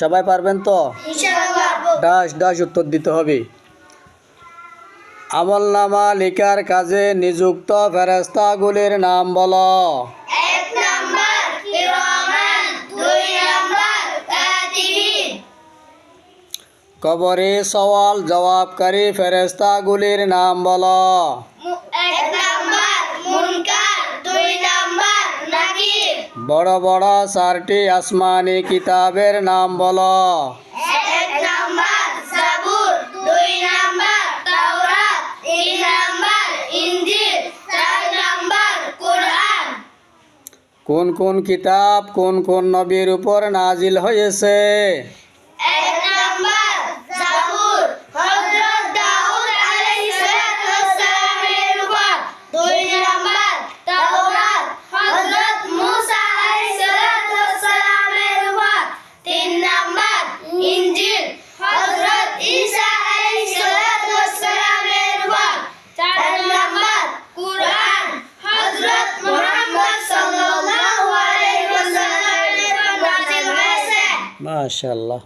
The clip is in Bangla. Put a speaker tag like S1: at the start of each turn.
S1: সবাই পারবেন তো? ডাস ডাস উত্তর দিতে হবে। আমল নামা লেখার কাজে নিযুক্ত ফেরেস্তাগুলির নাম বলো। কবরে সওয়াল জবাবকারী ফেরেস্তাগুলির নাম বলো। বড় বড় চারটি আসমানি কিতাবের নাম বলো। কোন কোন কিতাব কোন কোন নবীর উপর নাজিল
S2: হয়েছে?
S1: মাশাল্লাহ